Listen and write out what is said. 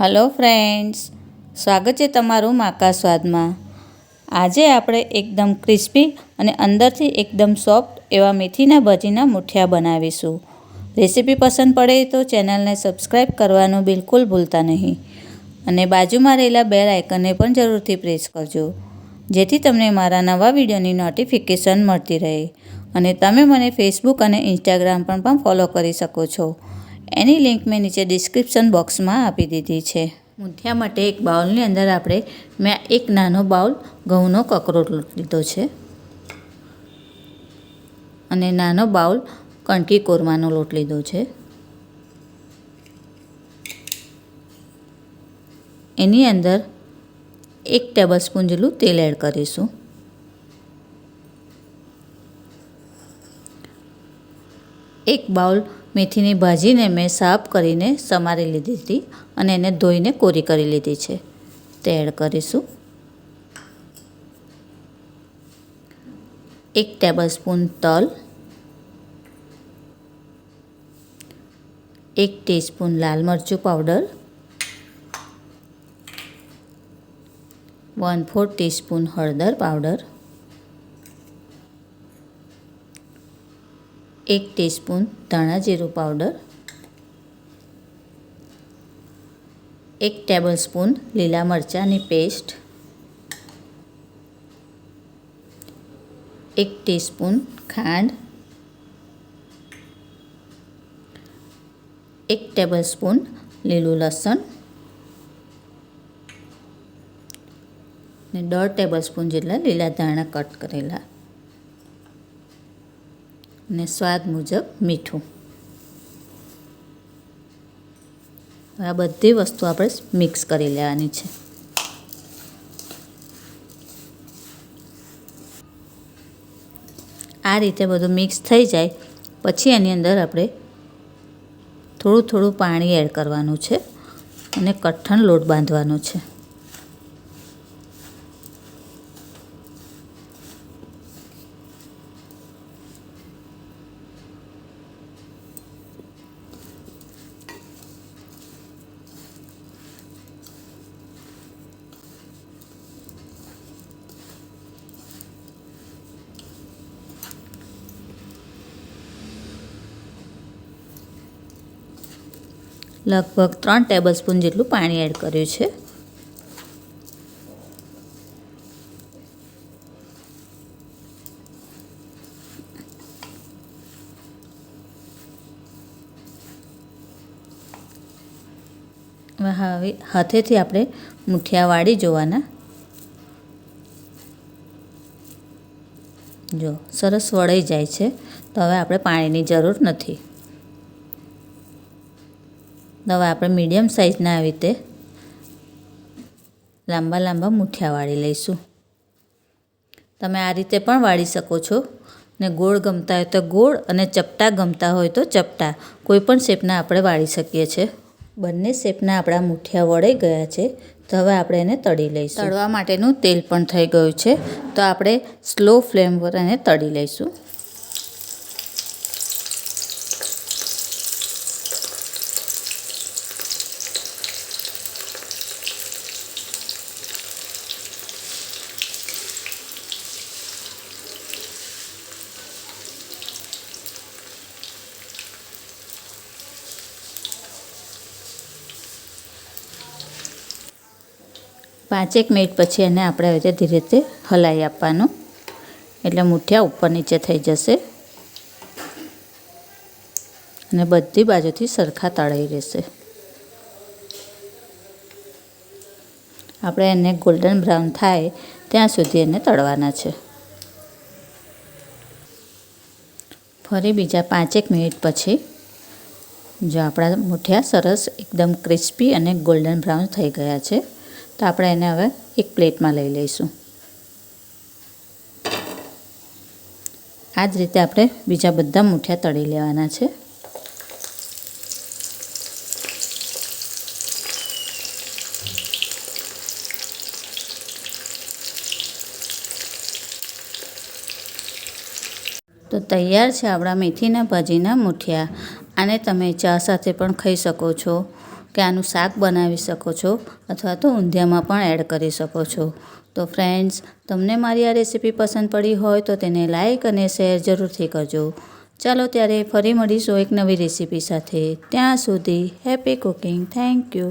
Hello friends, સ્વાગત છે તમારું માકા સ્વાદમાં. આજે આપણે એકદમ ક્રિસ્પી અને અંદરથી એકદમ સોફ્ટ એવા મેથીના ભજીના મુઠિયા બનાવીશું. રેસીપી પસંદ પડે તો ચેનલને સબસ્ક્રાઈબ કરવાનું બિલકુલ ભૂલતા નહીં. અને બાજુમાં રહેલા બેલ આઇકનને પણ જરૂરથી પ્રેસ કરજો, જેથી તમને મારા નવા વિડીયોની નોટિફિકેશન મળતી રહે. અને તમે મને ફેસબુક અને ઇન્સ્ટાગ્રામ પર પણ ફોલો કરી શકો છો. એની લિંક મેં નીચે ડિસ્ક્રિપ્શન બોક્સમાં આપી દીધી છે. મૂઠિયા માટે એક બાઉલની અંદર આપણે મેં એક નાનો બાઉલ ઘઉંનો કકરોટ લીધો છે. અને નાનો બાઉલ કણકી કોરમાનો લોટ લીધો છે. એની અંદર એક ટેબલ સ્પૂન જેટલું તેલ એડ કરીશું. એક બાઉલ મેથીની ભાજીને મેં સાફ કરીને સમારી લીધી હતી અને એને ધોઈને કોરી કરી લીધી છે. તે એડ કરીશું. એક ટેબલ સ્પૂન તલ. એક ટીસ્પૂન લાલ મરચું પાવડર. વન ફોર ટીસ્પૂન હળદર પાવડર. એક ટીસ્પૂન ધાણા જીરું પાવડર, એક ટેબલ સ્પૂન લીલા મરચાંની પેસ્ટ, એક ટીસ્પૂન ખાંડ, એક ટેબલ સ્પૂન લીલું લસણ ને દોઢ ટેબલ સ્પૂન જેટલા લીલા ધાણા કટ કરેલા. ને સ્વાદ મુજબ મીઠું. આ બધી વસ્તુ આપણે મિક્સ કરી લેવાની છે. આ રીતે બધું મિક્સ થઈ જાય, પછી એની અંદર આપણે થોડું થોડું પાણી એડ કરવાનું છે અને કઠણ લોટ બાંધવાનો છે. લગભગ ત્રણ ટેબલ સ્પૂન જેટલું પાણી એડ કર્યું છે. હવે હાથેથી આપણે મુઠિયા વાળી જોવાના. જો, સરસ વળાઈ જાય છે. તો હવે આપણે પાણીની જરૂર નથી. હવે આપણે મીડિયમ સાઇઝના આવી રીતે લાંબા લાંબા મુઠિયા વાળી લઈશું. તમે આ રીતે પણ વાળી શકો છો. ને ગોળ ગમતા હોય તો ગોળ અને ચપટા ગમતા હોય તો ચપટા. કોઈ પણ શેપના આપણે વાળી શકીએ છીએ. બંને શેપના આપણા મુઠિયા વળાઈ ગયા છે. તો હવે આપણે એને તળી લઈશું. તળવા માટેનું તેલ પણ થઈ ગયું છે. તો આપણે સ્લો ફ્લેમ પર એને તળી લઈશું. પાંચેક મિનિટ પછી એને આપણે હવે ધીરે ધીરે હલાવી આપવાનું. એટલે મૂઠિયા ઉપર નીચે થઈ જશે. અને બધી બાજુથી સરખા તળાઈ રહેશે. આપણે એને ગોલ્ડન બ્રાઉન થાય ત્યાં સુધી એને તળવાના છે. ફરી બીજા પાંચેક મિનિટ પછી જો આપણા મૂઠિયા સરસ એકદમ ક્રિસ્પી અને ગોલ્ડન બ્રાઉન થઈ ગયા છે. તો આપણે એને હવે એક પ્લેટમાં લઈ લઈશું. આ જ રીતે આપણે બીજા બધા મૂઠિયા તળી લેવાના છે. તો તૈયાર છે આપણા મેથીના ભાજીના મુઠિયા. આને તમે ચા સાથે પણ ખાઈ શકો છો. કે આનું શાક બનાવી શકો છો અથવા તો ઊંધિયામાં પણ એડ કરી શકો છો. તો ફ્રેન્ડ્સ તમને મારી આ રેસીપી પસંદ પડી હોય તો તેને લાઇક અને શેર જરૂરથી કરજો. ચાલો ત્યારે ફરી મળીશું એક નવી રેસીપી સાથે. ત્યાં સુધી હેપી કુકિંગ થેન્ક યુ